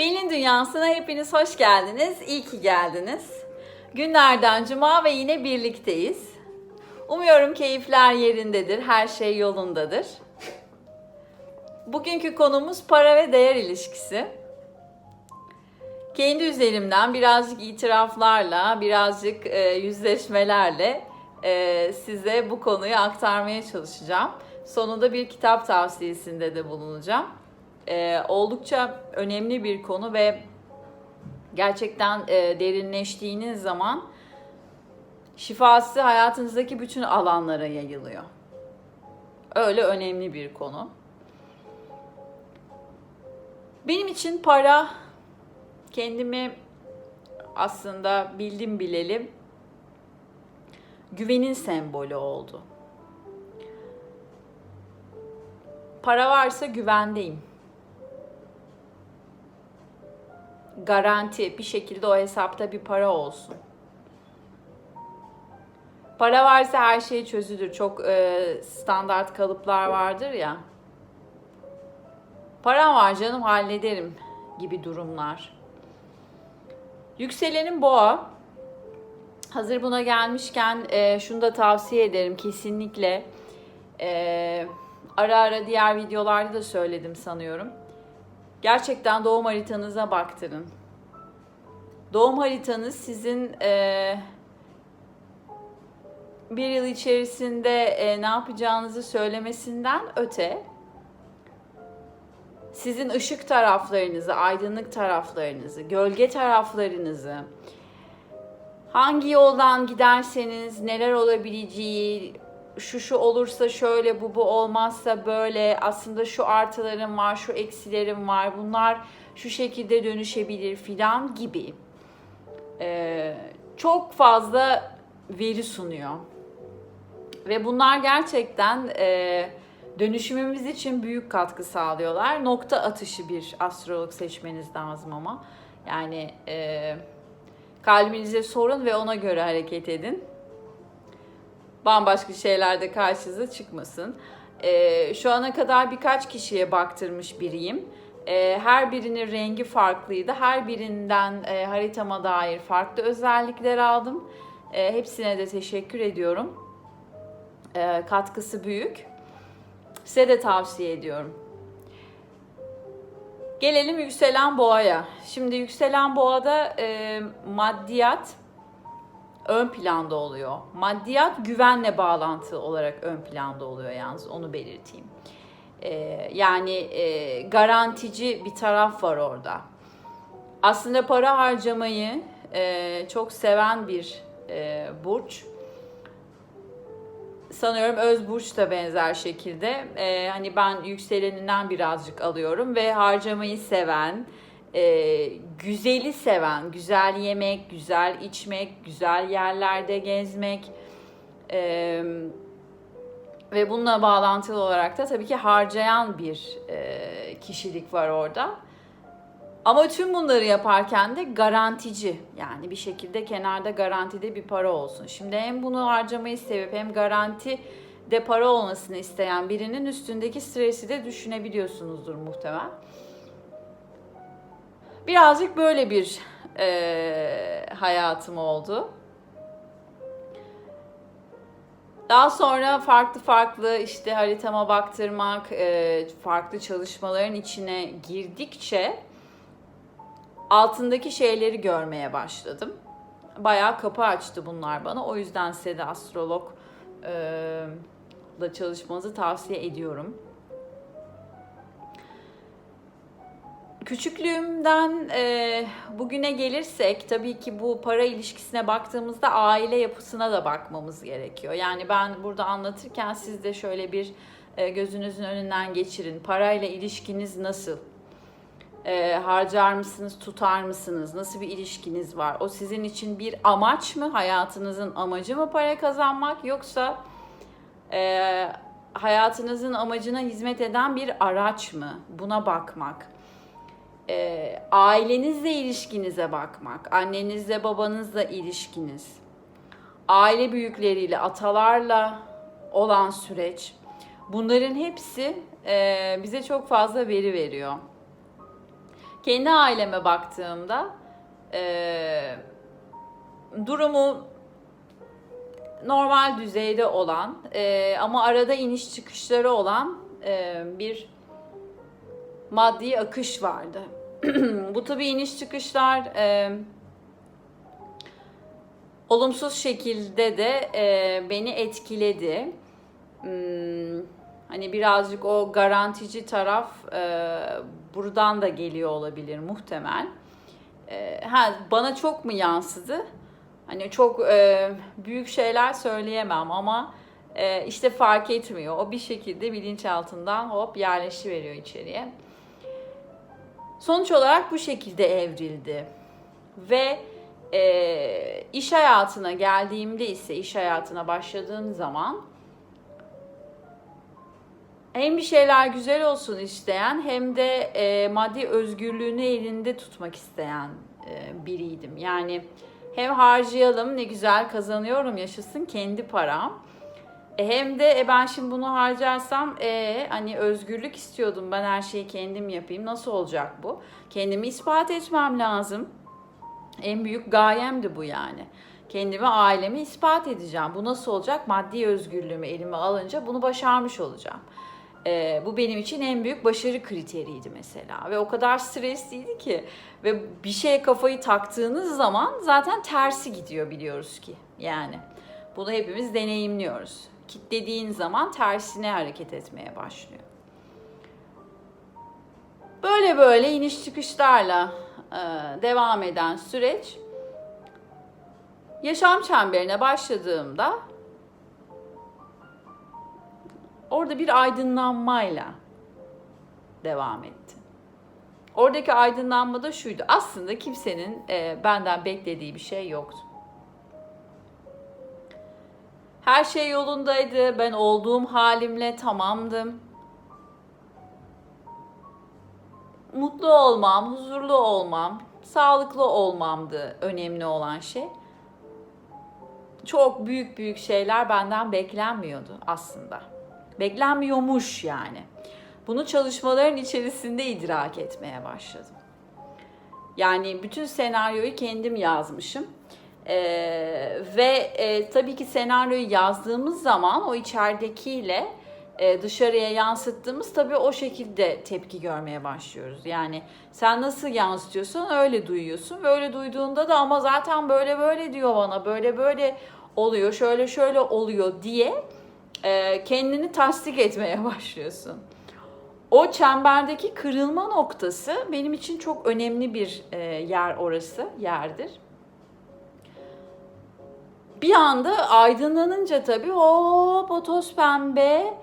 Pelin Dünyası'na hepiniz hoş geldiniz. İyi ki geldiniz. Günlerden cuma ve yine birlikteyiz. Umuyorum keyifler yerindedir, her şey yolundadır. Bugünkü konumuz para ve değer ilişkisi. Kendi üzerimden birazcık itiraflarla, birazcık e, yüzleşmelerle e, size bu konuyu aktarmaya çalışacağım. Sonunda bir kitap tavsiyesinde de bulunacağım. E, oldukça önemli bir konu ve gerçekten e, derinleştiğiniz zaman şifası hayatınızdaki bütün alanlara yayılıyor. Öyle önemli bir konu. Benim için para kendimi aslında bildim bileli güvenin sembolü oldu. Para varsa güvendeyim. Garanti bir şekilde o hesapta bir para olsun. Para varsa her şey çözülür. Çok e, standart kalıplar vardır ya. Param var canım hallederim gibi durumlar. Yükselenin boğa. Hazır buna gelmişken e, şunu da tavsiye ederim kesinlikle. E, ara ara diğer videolarda da söyledim sanıyorum. Gerçekten doğum haritanıza baktırın. Doğum haritanız sizin e, bir yıl içerisinde e, ne yapacağınızı söylemesinden öte sizin ışık taraflarınızı, aydınlık taraflarınızı, gölge taraflarınızı, hangi yoldan giderseniz neler olabileceği, şu şu olursa şöyle, bu bu olmazsa böyle, aslında şu artılarım var, şu eksilerim var, bunlar şu şekilde dönüşebilir filan gibi ee, çok fazla veri sunuyor. Ve bunlar gerçekten e, dönüşümümüz için büyük katkı sağlıyorlar. Nokta atışı bir astrolog seçmeniz lazım ama. Yani e, kalbinize sorun ve ona göre hareket edin. Bambaşka şeyler de karşınıza çıkmasın. E, şu ana kadar birkaç kişiye baktırmış biriyim. E, her birinin rengi farklıydı. Her birinden e, haritama dair farklı özellikler aldım. E, hepsine de teşekkür ediyorum. E, katkısı büyük. Size de tavsiye ediyorum. Gelelim yükselen boğaya. Şimdi yükselen boğada e, maddiyat ön planda oluyor. Maddiyat güvenle bağlantılı olarak ön planda oluyor yalnız onu belirteyim. E, yani e, garantici bir taraf var orada. Aslında para harcamayı e, çok seven bir e, burç sanıyorum Özburç da benzer şekilde. Ee, hani ben yükseleninden birazcık alıyorum ve harcamayı seven, e, güzeli seven, güzel yemek, güzel içmek, güzel yerlerde gezmek e, ve bununla bağlantılı olarak da tabii ki harcayan bir e, kişilik var orada. Ama tüm bunları yaparken de garantici yani bir şekilde kenarda garantide bir para olsun. Şimdi hem bunu harcamayı sevip hem garanti de para olmasını isteyen birinin üstündeki stresi de düşünebiliyorsunuzdur muhtemel. Birazcık böyle bir e, hayatım oldu. Daha sonra farklı farklı işte haritama baktırmak, e, farklı çalışmaların içine girdikçe altındaki şeyleri görmeye başladım. Bayağı kapı açtı bunlar bana. O yüzden size de astrolog e, da çalışmanızı tavsiye ediyorum. Küçüklüğümden e, bugüne gelirsek tabii ki bu para ilişkisine baktığımızda aile yapısına da bakmamız gerekiyor. Yani ben burada anlatırken siz de şöyle bir e, gözünüzün önünden geçirin. Parayla ilişkiniz nasıl? e, harcar mısınız, tutar mısınız? Nasıl bir ilişkiniz var? O sizin için bir amaç mı? Hayatınızın amacı mı para kazanmak yoksa e, hayatınızın amacına hizmet eden bir araç mı? Buna bakmak. E, ailenizle ilişkinize bakmak. Annenizle babanızla ilişkiniz. Aile büyükleriyle, atalarla olan süreç. Bunların hepsi e, bize çok fazla veri veriyor. Kendi aileme baktığımda e, durumu normal düzeyde olan e, ama arada iniş çıkışları olan e, bir maddi akış vardı. Bu tabii iniş çıkışlar e, olumsuz şekilde de e, beni etkiledi. Hmm, hani birazcık o garantici taraf e, buradan da geliyor olabilir muhtemel. E, ha bana çok mu yansıdı? Hani çok e, büyük şeyler söyleyemem ama e, işte fark etmiyor. O bir şekilde bilinçaltından hop yerleşiveriyor içeriye. Sonuç olarak bu şekilde evrildi. Ve e, iş hayatına geldiğimde ise iş hayatına başladığım zaman hem bir şeyler güzel olsun isteyen hem de e, maddi özgürlüğünü elinde tutmak isteyen e, biriydim. Yani hem harcayalım ne güzel kazanıyorum yaşasın kendi param. E, hem de e, ben şimdi bunu harcarsam e, hani özgürlük istiyordum ben her şeyi kendim yapayım nasıl olacak bu? Kendimi ispat etmem lazım. En büyük gayemdi bu yani. Kendimi ailemi ispat edeceğim. Bu nasıl olacak? Maddi özgürlüğümü elime alınca bunu başarmış olacağım. Ee, bu benim için en büyük başarı kriteriydi mesela. Ve o kadar stresliydi ki. Ve bir şeye kafayı taktığınız zaman zaten tersi gidiyor biliyoruz ki. Yani bunu hepimiz deneyimliyoruz. Kitlediğin zaman tersine hareket etmeye başlıyor. Böyle böyle iniş çıkışlarla e, devam eden süreç yaşam çemberine başladığımda orada bir aydınlanmayla devam etti. Oradaki aydınlanma da şuydu. Aslında kimsenin e, benden beklediği bir şey yoktu. Her şey yolundaydı. Ben olduğum halimle tamamdım. Mutlu olmam, huzurlu olmam, sağlıklı olmamdı önemli olan şey. Çok büyük büyük şeyler benden beklenmiyordu aslında. Beklenmiyormuş yani. Bunu çalışmaların içerisinde idrak etmeye başladım. Yani bütün senaryoyu kendim yazmışım. Ee, ve e, tabii ki senaryoyu yazdığımız zaman o içeridekiyle e, dışarıya yansıttığımız tabii o şekilde tepki görmeye başlıyoruz. Yani sen nasıl yansıtıyorsan öyle duyuyorsun ve öyle duyduğunda da ama zaten böyle böyle diyor bana, böyle böyle oluyor, şöyle şöyle oluyor diye e, kendini tasdik etmeye başlıyorsun. O çemberdeki kırılma noktası benim için çok önemli bir e, yer orası, yerdir. Bir anda aydınlanınca tabii hop o toz pembe,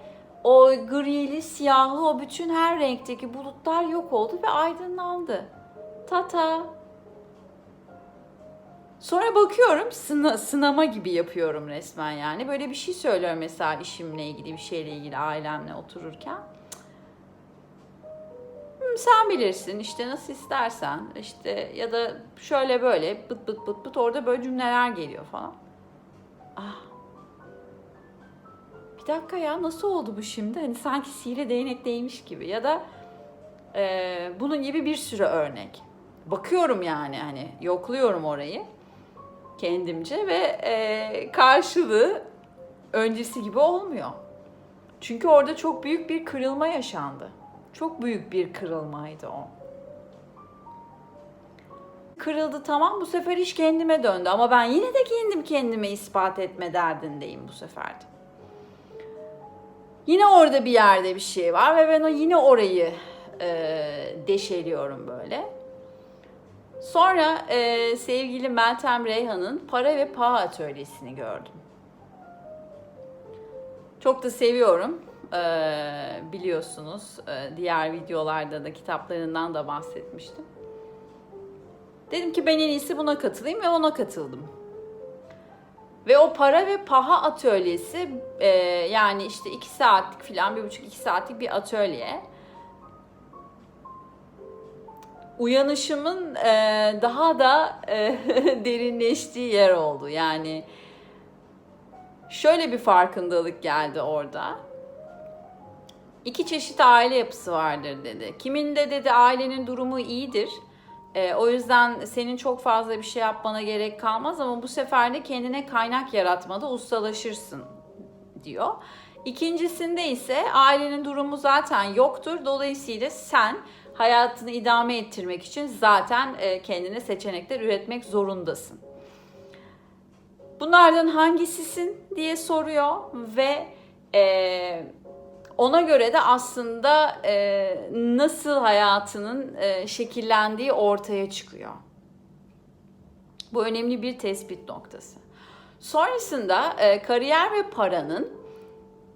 o grili, siyahlı, o bütün her renkteki bulutlar yok oldu ve aydınlandı. Tata. Sonra bakıyorum sına, sınama gibi yapıyorum resmen yani. Böyle bir şey söylüyorum mesela işimle ilgili bir şeyle ilgili ailemle otururken. "Hmm, sen bilirsin işte nasıl istersen işte ya da şöyle böyle bıt bıt bıt bıt orada böyle cümleler geliyor falan. Ah. Bir dakika ya nasıl oldu bu şimdi? Hani sanki sihirli değnek değmiş gibi ya da e, bunun gibi bir sürü örnek. Bakıyorum yani hani yokluyorum orayı kendimce ve e, karşılığı öncesi gibi olmuyor. Çünkü orada çok büyük bir kırılma yaşandı. Çok büyük bir kırılmaydı o. Kırıldı tamam bu sefer iş kendime döndü ama ben yine de kendim kendime ispat etme derdindeyim bu sefer. Yine orada bir yerde bir şey var ve ben o yine orayı e, deşeliyorum böyle. Sonra e, sevgili Meltem Reyhan'ın para ve paha atölyesini gördüm. Çok da seviyorum. Ee, biliyorsunuz e, diğer videolarda da kitaplarından da bahsetmiştim. Dedim ki ben en iyisi buna katılayım ve ona katıldım. Ve o para ve paha atölyesi e, yani işte iki saatlik falan bir buçuk iki saatlik bir atölye. Uyanışımın e, daha da e, derinleştiği yer oldu. Yani şöyle bir farkındalık geldi orada. İki çeşit aile yapısı vardır dedi. Kiminde dedi ailenin durumu iyidir. Ee, o yüzden senin çok fazla bir şey yapmana gerek kalmaz ama bu sefer de kendine kaynak yaratmada ustalaşırsın diyor. İkincisinde ise ailenin durumu zaten yoktur. Dolayısıyla sen hayatını idame ettirmek için zaten e, kendine seçenekler üretmek zorundasın. Bunlardan hangisisin diye soruyor ve e, ona göre de aslında e, nasıl hayatının e, şekillendiği ortaya çıkıyor. Bu önemli bir tespit noktası. Sonrasında e, kariyer ve paranın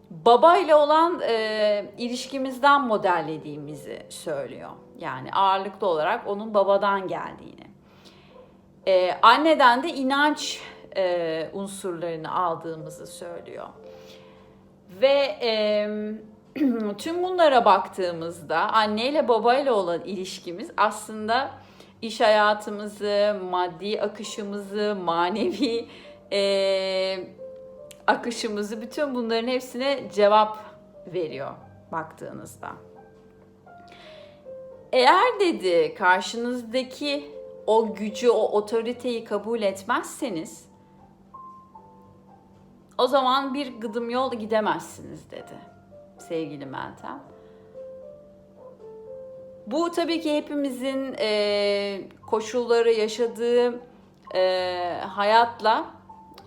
baba ile olan e, ilişkimizden modellediğimizi söylüyor. Yani ağırlıklı olarak onun babadan geldiğini. E, anneden de inanç e, unsurlarını aldığımızı söylüyor. Ve e, tüm bunlara baktığımızda anneyle babayla olan ilişkimiz aslında iş hayatımızı, maddi akışımızı, manevi e, akışımızı, bütün bunların hepsine cevap veriyor baktığınızda. Eğer dedi karşınızdaki o gücü, o otoriteyi kabul etmezseniz o zaman bir gıdım yol gidemezsiniz dedi sevgili Meltem. Bu tabii ki hepimizin e, koşulları yaşadığı e, hayatla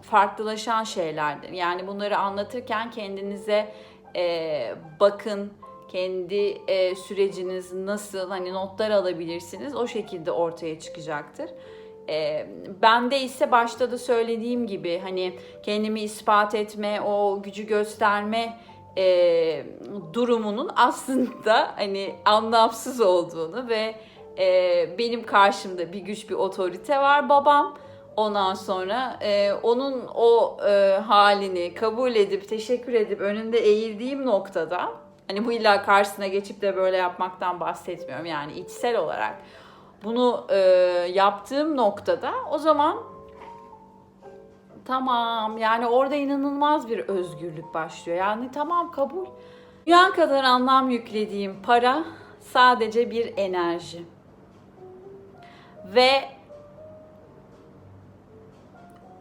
farklılaşan şeylerdir. Yani bunları anlatırken kendinize e, bakın, kendi e, süreciniz nasıl, hani notlar alabilirsiniz. O şekilde ortaya çıkacaktır. E, bende ise başta da söylediğim gibi hani kendimi ispat etme, o gücü gösterme e, durumunun aslında hani anlamsız olduğunu ve e, benim karşımda bir güç bir otorite var babam. Ondan sonra e, onun o e, halini kabul edip teşekkür edip önünde eğildiğim noktada hani bu illa karşısına geçip de böyle yapmaktan bahsetmiyorum yani içsel olarak bunu e, yaptığım noktada o zaman tamam yani orada inanılmaz bir özgürlük başlıyor. Yani tamam kabul. Dünya kadar anlam yüklediğim para sadece bir enerji. Ve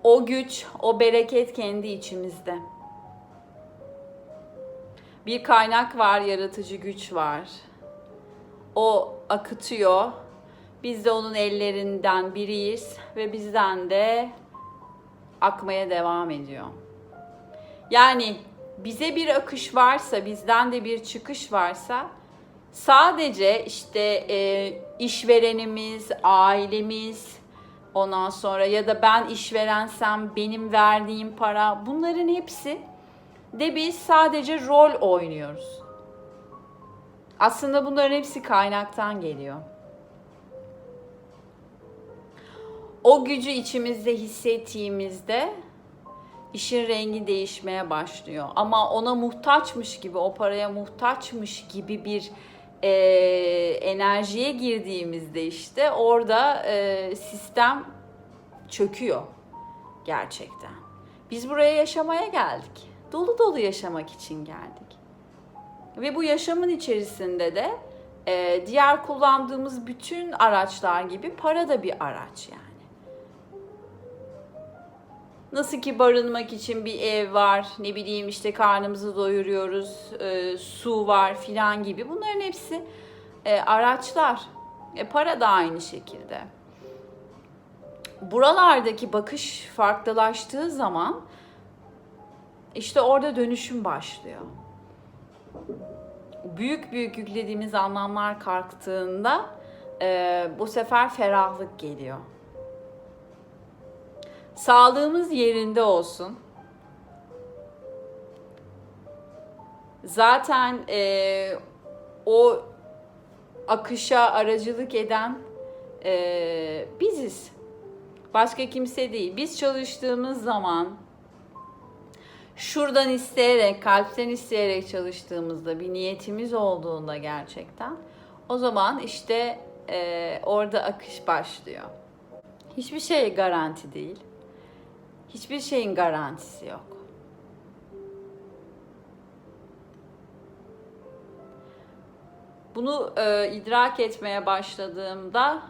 o güç, o bereket kendi içimizde. Bir kaynak var, yaratıcı güç var. O akıtıyor. Biz de onun ellerinden biriyiz ve bizden de akmaya devam ediyor. Yani bize bir akış varsa, bizden de bir çıkış varsa sadece işte e, işverenimiz, ailemiz, ondan sonra ya da ben işverensem benim verdiğim para bunların hepsi de biz sadece rol oynuyoruz. Aslında bunların hepsi kaynaktan geliyor. O gücü içimizde hissettiğimizde işin rengi değişmeye başlıyor. Ama ona muhtaçmış gibi, o paraya muhtaçmış gibi bir e, enerjiye girdiğimizde işte orada e, sistem çöküyor gerçekten. Biz buraya yaşamaya geldik. Dolu dolu yaşamak için geldik. Ve bu yaşamın içerisinde de e, diğer kullandığımız bütün araçlar gibi para da bir araç yani. Nasıl ki barınmak için bir ev var, ne bileyim işte karnımızı doyuruyoruz, e, su var filan gibi. Bunların hepsi e, araçlar. E, para da aynı şekilde. Buralardaki bakış farklılaştığı zaman işte orada dönüşüm başlıyor. Büyük büyük yüklediğimiz anlamlar kalktığında e, bu sefer ferahlık geliyor. Sağlığımız yerinde olsun. Zaten e, o akışa aracılık eden e, biziz. Başka kimse değil. Biz çalıştığımız zaman şuradan isteyerek, kalpten isteyerek çalıştığımızda bir niyetimiz olduğunda gerçekten o zaman işte e, orada akış başlıyor. Hiçbir şey garanti değil. Hiçbir şeyin garantisi yok. Bunu e, idrak etmeye başladığımda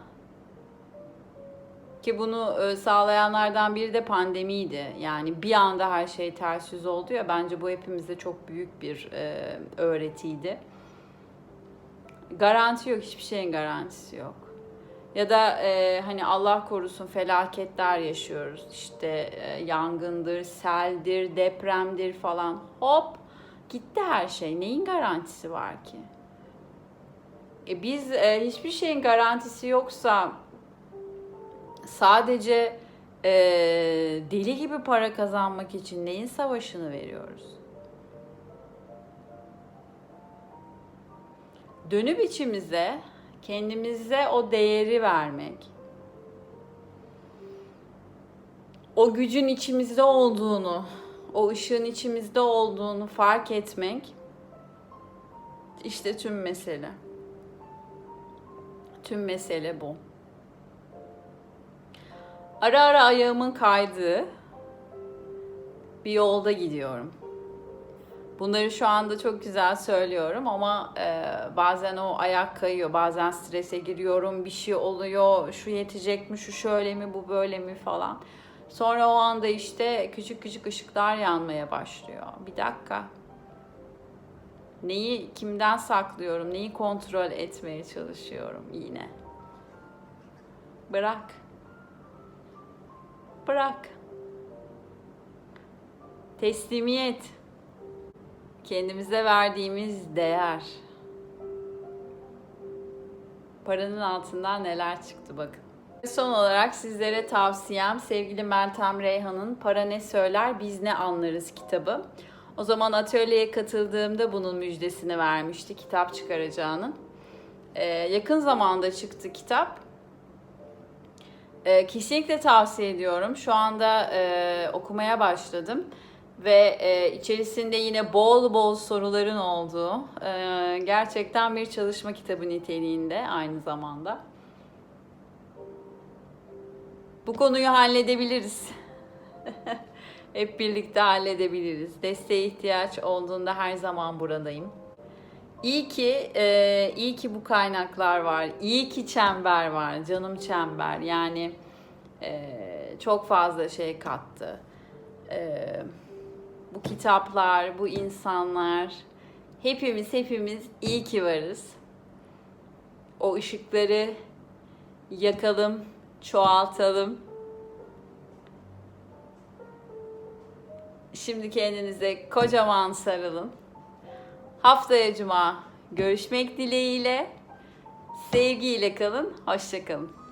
ki bunu e, sağlayanlardan biri de pandemiydi. Yani bir anda her şey ters yüz oldu ya bence bu hepimize çok büyük bir e, öğretiydi. Garanti yok, hiçbir şeyin garantisi yok. Ya da e, hani Allah korusun felaketler yaşıyoruz. İşte e, yangındır, seldir, depremdir falan. Hop gitti her şey. Neyin garantisi var ki? E biz e, hiçbir şeyin garantisi yoksa sadece e, deli gibi para kazanmak için neyin savaşını veriyoruz? Dönüp içimize kendimize o değeri vermek, o gücün içimizde olduğunu, o ışığın içimizde olduğunu fark etmek işte tüm mesele. Tüm mesele bu. Ara ara ayağımın kaydığı bir yolda gidiyorum. Bunları şu anda çok güzel söylüyorum ama e, bazen o ayak kayıyor, bazen strese giriyorum, bir şey oluyor, şu yetecek mi, şu şöyle mi, bu böyle mi falan. Sonra o anda işte küçük küçük ışıklar yanmaya başlıyor. Bir dakika. Neyi kimden saklıyorum, neyi kontrol etmeye çalışıyorum yine. Bırak. Bırak. Teslimiyet kendimize verdiğimiz değer. Paranın altından neler çıktı bakın. Son olarak sizlere tavsiyem sevgili Meltem Reyhan'ın Para Ne Söyler Biz Ne Anlarız kitabı. O zaman atölyeye katıldığımda bunun müjdesini vermişti kitap çıkaracağının. Ee, yakın zamanda çıktı kitap. Ee, kesinlikle tavsiye ediyorum. Şu anda e, okumaya başladım ve e, içerisinde yine bol bol soruların olduğu e, gerçekten bir çalışma kitabı niteliğinde aynı zamanda. Bu konuyu halledebiliriz. Hep birlikte halledebiliriz. Desteğe ihtiyaç olduğunda her zaman buradayım. İyi ki, e, iyi ki bu kaynaklar var. İyi ki çember var, canım çember. Yani e, çok fazla şey kattı. E, bu kitaplar, bu insanlar, hepimiz hepimiz iyi ki varız. O ışıkları yakalım, çoğaltalım. Şimdi kendinize kocaman sarılın. Haftaya cuma görüşmek dileğiyle. Sevgiyle kalın, hoşça kalın.